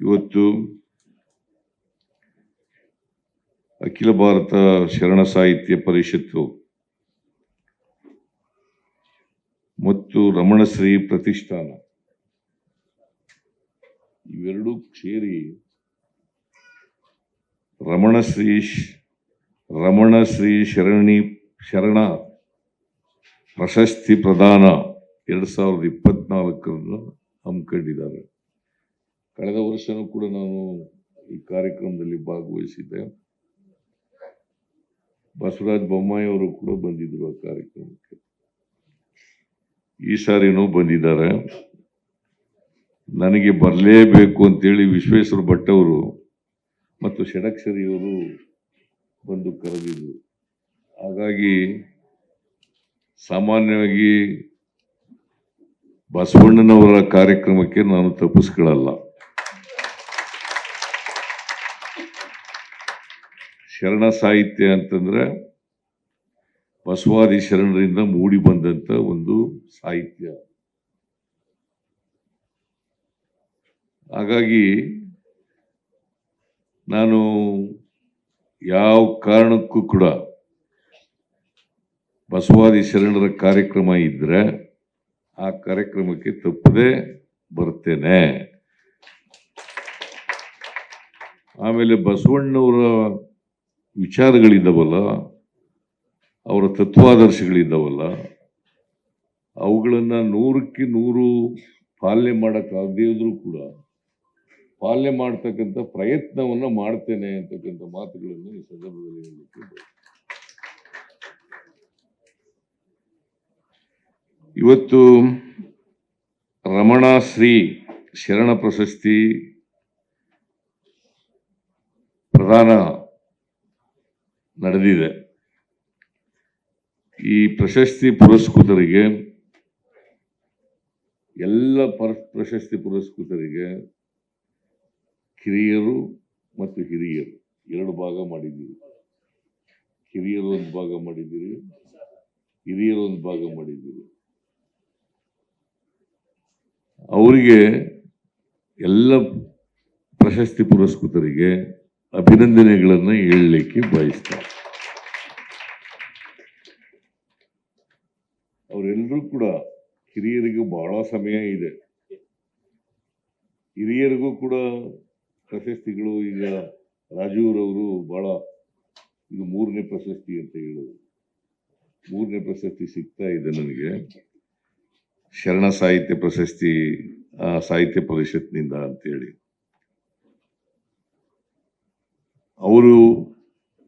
ಇವತ್ತು ಅಖಿಲ ಭಾರತ ಶರಣ ಸಾಹಿತ್ಯ ಪರಿಷತ್ತು ಮತ್ತು ರಮಣಶ್ರೀ ಪ್ರತಿಷ್ಠಾನ, ಇವೆರಡೂ ಸೇರಿ ರಮಣಶ್ರೀ ರಮಣಶ್ರೀ ಶರಣಿ, ಶರಣ ಪ್ರಶಸ್ತಿ ಪ್ರದಾನ ಎರಡು ಸಾವಿರದ ಇಪ್ಪತ್ನಾಲ್ಕರನ್ನು ಹಮ್ಮಿಕೊಂಡಿದ್ದಾರೆ. ಕಳೆದ ವರ್ಷನೂ ಕೂಡ ನಾನು ಈ ಕಾರ್ಯಕ್ರಮದಲ್ಲಿ ಭಾಗವಹಿಸಿದ್ದೆ. ಬಸವರಾಜ ಬೊಮ್ಮಾಯಿ ಅವರು ಕೂಡ ಬಂದಿದ್ರು ಆ ಕಾರ್ಯಕ್ರಮಕ್ಕೆ. ಈ ಸಾರಿನೂ ಬಂದಿದ್ದಾರೆ. ನನಗೆ ಬರಲೇಬೇಕು ಅಂತೇಳಿ ವಿಶ್ವೇಶ್ವರ ಭಟ್ ಅವರು ಮತ್ತು ಷಡಕ್ಷರಿಯವರು ಬಂದು ಕರೆದಿದ್ರು. ಹಾಗಾಗಿ ಸಾಮಾನ್ಯವಾಗಿ ಬಸವಣ್ಣನವರ ಕಾರ್ಯಕ್ರಮಕ್ಕೆ ನಾನು ತಪ್ಪಿಸ್ಕೊಳ್ಳಲ್ಲ. ಶರಣ ಸಾಹಿತ್ಯ ಅಂತಂದ್ರೆ ಬಸವಾದಿ ಶರಣರಿಂದ ಮೂಡಿ ಬಂದಂತ ಒಂದು ಸಾಹಿತ್ಯ. ಹಾಗಾಗಿ ನಾನು ಯಾವ ಕಾರಣಕ್ಕೂ ಕೂಡ ಬಸವಾದಿ ಶರಣರ ಕಾರ್ಯಕ್ರಮ ಇದ್ರೆ ಆ ಕಾರ್ಯಕ್ರಮಕ್ಕೆ ತಪ್ಪದೆ ಬರ್ತೇನೆ. ಆಮೇಲೆ ಬಸವಣ್ಣವರ ವಿಚಾರಗಳಿದ್ದಾವಲ್ಲ ಅವರ ತತ್ವಾದರ್ಶಗಳಿದ್ದಾವಲ್ಲ ಅವುಗಳನ್ನು ನೂರಕ್ಕೆ ನೂರು ಪಾಲನೆ ಮಾಡೋಕ್ಕಾಗದೇ ಇದ್ರೂ ಕೂಡ, ಪಾಲನೆ ಮಾಡ್ತಕ್ಕಂಥ ಪ್ರಯತ್ನವನ್ನು ಮಾಡ್ತೇನೆ ಅಂತಕ್ಕಂಥ ಮಾತುಗಳನ್ನು ಈ ಸಂದರ್ಭದಲ್ಲಿ ಹೇಳಲಿಕ್ಕೆ ಇವತ್ತು ರಮಣಶ್ರೀ ಶರಣ ಪ್ರಶಸ್ತಿ ಪ್ರದಾನ ನಡೆದಿದೆ. ಈ ಪ್ರಶಸ್ತಿ ಪುರಸ್ಕೃತರಿಗೆ, ಎಲ್ಲ ಪರ, ಪ್ರಶಸ್ತಿ ಪುರಸ್ಕೃತರಿಗೆ ಕಿರಿಯರು ಮತ್ತು ಹಿರಿಯರು, ಎರಡು ಭಾಗ ಮಾಡಿದ್ದೀರಿ ಕಿರಿಯರು ಒಂದು ಭಾಗ ಮಾಡಿದ್ದೀರಿ, ಹಿರಿಯರು ಒಂದು ಭಾಗ ಮಾಡಿದ್ದೀರಿ. ಅವರಿಗೆ ಎಲ್ಲ ಪ್ರಶಸ್ತಿ ಪುರಸ್ಕೃತರಿಗೆ ಅಭಿನಂದನೆಗಳನ್ನು ಹೇಳಲಿಕ್ಕೆ ಬಯಸ್ತಾರೆ. ಅವರೆಲ್ಲರೂ ಕೂಡ ಹಿರಿಯರಿಗೂ ಬಹಳ ಸಮಯ ಇದೆ. ಹಿರಿಯರಿಗೂ ಕೂಡ ಪ್ರಶಸ್ತಿಗಳು, ಈಗ ರಾಜೀವ್ರವರು ಬಹಳ ಇದು ಮೂರನೇ ಪ್ರಶಸ್ತಿ ಅಂತ ಹೇಳೋದು. ಮೂರನೇ ಪ್ರಶಸ್ತಿ ಸಿಗ್ತಾ ಇದೆ ನನಗೆ. ಶರಣ ಸಾಹಿತ್ಯ ಪ್ರಶಸ್ತಿ ಸಾಹಿತ್ಯ ಪರಿಷತ್ನಿಂದ ಅಂತೇಳಿ. ಅವರು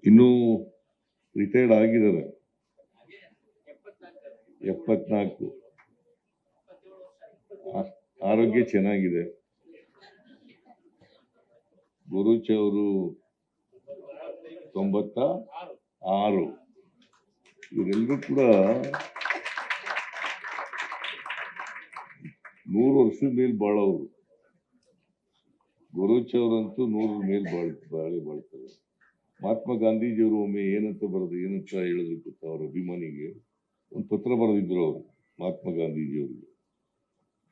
ಇನ್ನೂ ರಿಟೈರ್ಡ್ ಆಗಿದ್ದಾರೆ. ಎಪ್ಪತ್ನಾಲ್ಕು. ಆರೋಗ್ಯ ಚೆನ್ನಾಗಿದೆ. ಗುರುಚ ಅವರು ತೊಂಬತ್ತ ಆರು. ಇವರೆಲ್ಲರೂ ಕೂಡ ನೂರು ವರ್ಷದ ಮೇಲೆ ಬಾಳವರು. ಗುರುಚ ಅವರಂತೂ ನೂರ ಮೇಲೆ ಬಾಳ್ ಬಾಳಿ ಬಾಳ್ತಾರೆ. ಮಹಾತ್ಮ ಗಾಂಧೀಜಿಯವರು ಒಮ್ಮೆ ಏನಂತ ಬರೋದು ಏನಂತ ಹೇಳಿದ್ರು ಗೊತ್ತಾ ಅವ್ರ ಅಭಿಮಾನಿಗೆ? ಒಂದು ಪತ್ರ ಬರೆದಿದ್ರು ಅವರು, ಮಹಾತ್ಮ ಗಾಂಧೀಜಿಯವರಿಗೆ.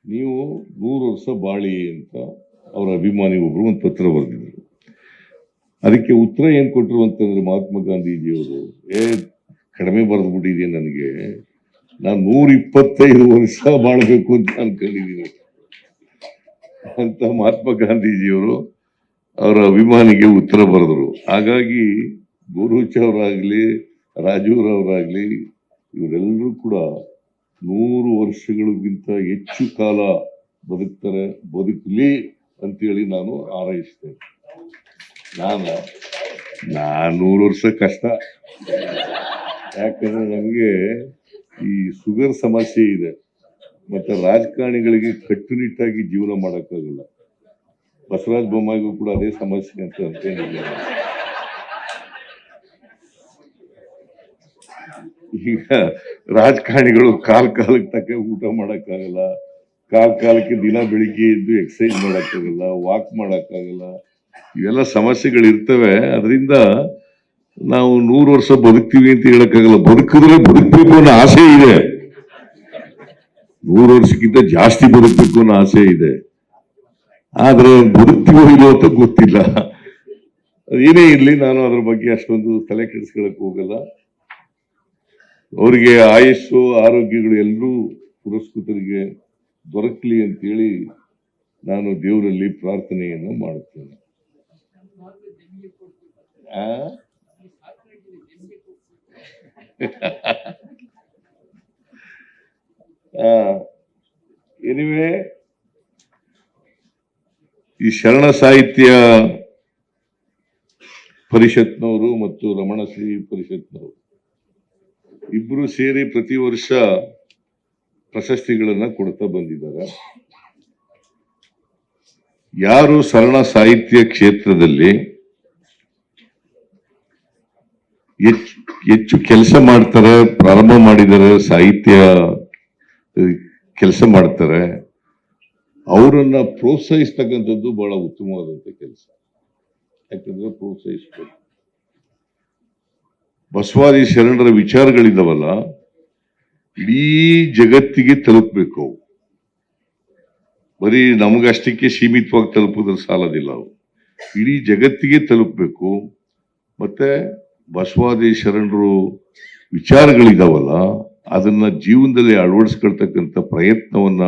ನೀವು ನೂರು ವರ್ಷ ಬಾಳಿ ಅಂತ ಅವರ ಅಭಿಮಾನಿ ಒಬ್ಬರು ಒಂದು ಪತ್ರ ಬರೆದಿದ್ರು. ಅದಕ್ಕೆ ಉತ್ತರ ಏನು ಕೊಟ್ಟರು ಅಂತಂದ್ರೆ ಮಹಾತ್ಮ ಗಾಂಧೀಜಿಯವರು, ಏ, ಕಡಿಮೆ ಬರೆದು ಬಿಟ್ಟಿದೆ ನನಗೆ. ನಾನು ನೂರ ಇಪ್ಪತ್ತೈದು ವರ್ಷ ಬಾಳಬೇಕು ಅಂತ ಅನ್ಕೊಂಡಿದ್ದೀನಿ. ಅಂತ ಮಹಾತ್ಮ ಗಾಂಧೀಜಿಯವರು ಅವರ ಅಭಿಮಾನಿಗೆ ಉತ್ತರ ಬರೆದರು. ಹಾಗಾಗಿ ಗುರುಚ್ ಅವರಾಗ್ಲಿ, ರಾಜೂರವರಾಗ್ಲಿ ಇವರೆಲ್ಲರೂ ಕೂಡ ನೂರು ವರ್ಷಗಳಿಗಿಂತ ಹೆಚ್ಚು ಕಾಲ ಬದುಕ್ತಾರೆ, ಬದುಕಲಿ ಅಂತೇಳಿ ನಾನು ಹಾರೈಸ್ತೇನೆ. ನಾನು ನಾನು ನೂರು ವರ್ಷ ಕಷ್ಟ. ಯಾಕಂದ್ರೆ ನಮಗೆ ಈ ಶುಗರ್ ಸಮಸ್ಯೆ ಇದೆ. ಮತ್ತೆ ರಾಜಕಾರಣಿಗಳಿಗೆ ಕಟ್ಟುನಿಟ್ಟಾಗಿ ಜೀವನ ಮಾಡೋಕ್ಕಾಗಲ್ಲ. ಬಸವರಾಜ ಬೊಮ್ಮಾಯಿಗೂ ಕೂಡ ಅದೇ ಸಮಸ್ಯೆ ಅಂತ ಅನ್ಕೊಂಡಿದ್ದೀನಿ ಈಗ ರಾಜಕಾರಣಿಗಳು ಕಾಲ್ ಕಾಲಕ್ಕೆ ತಕ್ಕ ಊಟ ಮಾಡೋಕ್ಕಾಗಲ್ಲ, ಕಾಲ್ ಕಾಲಕ್ಕೆ ದಿನ ಬೆಳಿಗ್ಗೆ ಎದ್ದು ಎಕ್ಸಸೈಸ್ ಮಾಡೋಕ್ಕಾಗಲ್ಲ ವಾಕ್ ಮಾಡಕ್ಕಾಗಲ್ಲ, ಇವೆಲ್ಲ ಸಮಸ್ಯೆಗಳು ಇರ್ತವೆ ಅದರಿಂದ ನಾವು ನೂರು ವರ್ಷ ಬದುಕ್ತೀವಿ ಅಂತ ಹೇಳಕ್ಕಾಗಲ್ಲ. ಬದುಕಿದ್ರೆ ಬದುಕಬೇಕು ಅನ್ನೋ ಆಸೆ ಇದೆ. ನೂರು ವರ್ಷಕ್ಕಿಂತ ಜಾಸ್ತಿ ಬದುಕಬೇಕು ಅನ್ನೋ ಆಸೆ ಇದೆ. ಆದ್ರೆ ಬದುಕ್ತೀವೋ ಇಲ್ಲೋ ಅಂತ ಗೊತ್ತಿಲ್ಲ. ಅದೇನೇ ಇರಲಿ ನಾನು ಅದ್ರ ಬಗ್ಗೆ ಅಷ್ಟೊಂದು ತಲೆ ಕೆಡಿಸ್ಕೊಳಕ್ ಹೋಗಲ್ಲ. ಅವರಿಗೆ ಆಯುಸ್ಸು, ಆರೋಗ್ಯಗಳು ಎಲ್ಲರೂ ಪುರಸ್ಕೃತರಿಗೆ ದೊರಕಲಿ ಅಂತೇಳಿ ನಾನು ದೇವರಲ್ಲಿ ಪ್ರಾರ್ಥನೆಯನ್ನು ಮಾಡುತ್ತೇನೆ. ಎನಿವೆ ಈ ಶರಣ ಸಾಹಿತ್ಯ ಪರಿಷತ್ನವರು ಮತ್ತು ರಮಣಶ್ರೀ ಪರಿಷತ್ನವರು ಇಬ್ರು ಸೇರಿ ಪ್ರತಿ ವರ್ಷ ಪ್ರಶಸ್ತಿಗಳನ್ನ ಕೊಡ್ತಾ ಬಂದಿದ್ದಾರೆ. ಯಾರು ಸರಳ ಸಾಹಿತ್ಯ ಕ್ಷೇತ್ರದಲ್ಲಿ ಹೆಚ್ಚು ಕೆಲಸ ಮಾಡ್ತಾರೆ, ಪ್ರಾರಂಭ ಮಾಡಿದ್ದಾರೆ, ಸಾಹಿತ್ಯ ಕೆಲಸ ಮಾಡ್ತಾರೆ, ಅವರನ್ನ ಪ್ರೋತ್ಸಾಹಿಸ್ತಕ್ಕಂಥದ್ದು ಬಹಳ ಉತ್ತಮವಾದಂತ ಕೆಲಸ. ಯಾಕಂದ್ರೆ ಪ್ರೋತ್ಸಾಹಿಸ್ಬೇಕು. ಬಸವಾದಿ ಶರಣರ ವಿಚಾರಗಳಿದಾವಲ್ಲ, ಇಡೀ ಜಗತ್ತಿಗೆ ತಲುಪಬೇಕು. ಅವು ಬರೀ ನಮಗಷ್ಟಕ್ಕೆ ಸೀಮಿತವಾಗಿ ತಲುಪುದ್ರ ಸಾಲದಿಲ್ಲ ಅವು ಇಡೀ ಜಗತ್ತಿಗೆ ತಲುಪಬೇಕು. ಮತ್ತೆ ಬಸವಾದಿ ಶರಣರು ವಿಚಾರಗಳಿದಾವಲ್ಲ, ಅದನ್ನ ಜೀವನದಲ್ಲಿ ಅಳವಡಿಸ್ಕೊಳ್ತಕ್ಕಂಥ ಪ್ರಯತ್ನವನ್ನ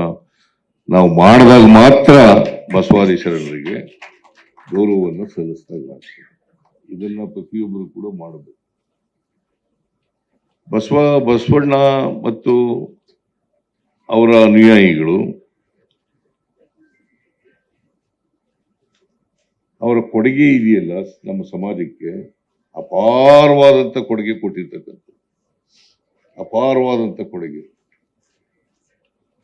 ನಾವು ಮಾಡಿದಾಗ ಮಾತ್ರ ಬಸವಾದಿ ಶರಣರಿಗೆ ಗೌರವವನ್ನು ಸಲ್ಲಿಸ್ತಾ ಇದನ್ನ ಪ್ರತಿಯೊಬ್ಬರು ಕೂಡ ಮಾಡಬೇಕು. ಬಸವ, ಬಸವಣ್ಣ ಮತ್ತು ಅವರ ಅನುಯಾಯಿಗಳು, ಅವರ ಕೊಡುಗೆ ಇದೆಯಲ್ಲ ನಮ್ಮ ಸಮಾಜಕ್ಕೆ ಅಪಾರವಾದಂಥ ಕೊಡುಗೆ ಕೊಟ್ಟಿರ್ತಕ್ಕಂಥ ಅಪಾರವಾದಂಥ ಕೊಡುಗೆ.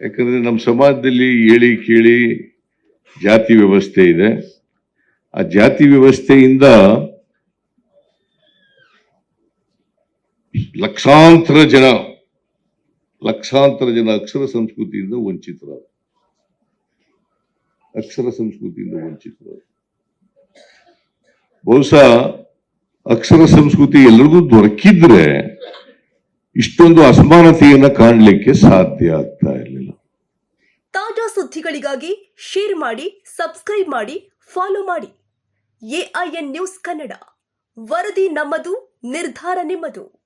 ಯಾಕಂದ್ರೆ ನಮ್ಮ ಸಮಾಜದಲ್ಲಿ ಹೇಳಿ ಕೇಳಿ ಜಾತಿ ವ್ಯವಸ್ಥೆ ಇದೆ. ಆ ಜಾತಿ ವ್ಯವಸ್ಥೆಯಿಂದ ಲಕ್ಷಾಂತರ ಜನ ಲಕ್ಷಾಂತರ ಜನ ಅಕ್ಷರ ಸಂಸ್ಕೃತಿಯಿಂದ ವಂಚಿತರಾದ ಅಕ್ಷರ ಸಂಸ್ಕೃತಿಯಿಂದ ವಂಚಿತರಾದ ಬಹುಶಃ ಅಕ್ಷರ ಸಂಸ್ಕೃತಿ ಎಲ್ರಿಗೂ ದೊರಕಿದ್ರೆ ಇಷ್ಟೊಂದು ಅಸಮಾನತೆಯನ್ನ ಕಾಣಲಿಕ್ಕೆ ಸಾಧ್ಯ ಆಗ್ತಾ ಇರಲಿಲ್ಲ. ತಾಜಾ ಸುದ್ದಿಗಳಿಗಾಗಿ ಶೇರ್ ಮಾಡಿ ಸಬ್ಸ್ಕ್ರೈಬ್ ಮಾಡಿ ಫಾಲೋ ಮಾಡಿ. ಎನ್ ನ್ಯೂಸ್ ಕನ್ನಡ ವರದಿ ನಮ್ಮದು, ನಿರ್ಧಾರ ನಿಮ್ಮದು.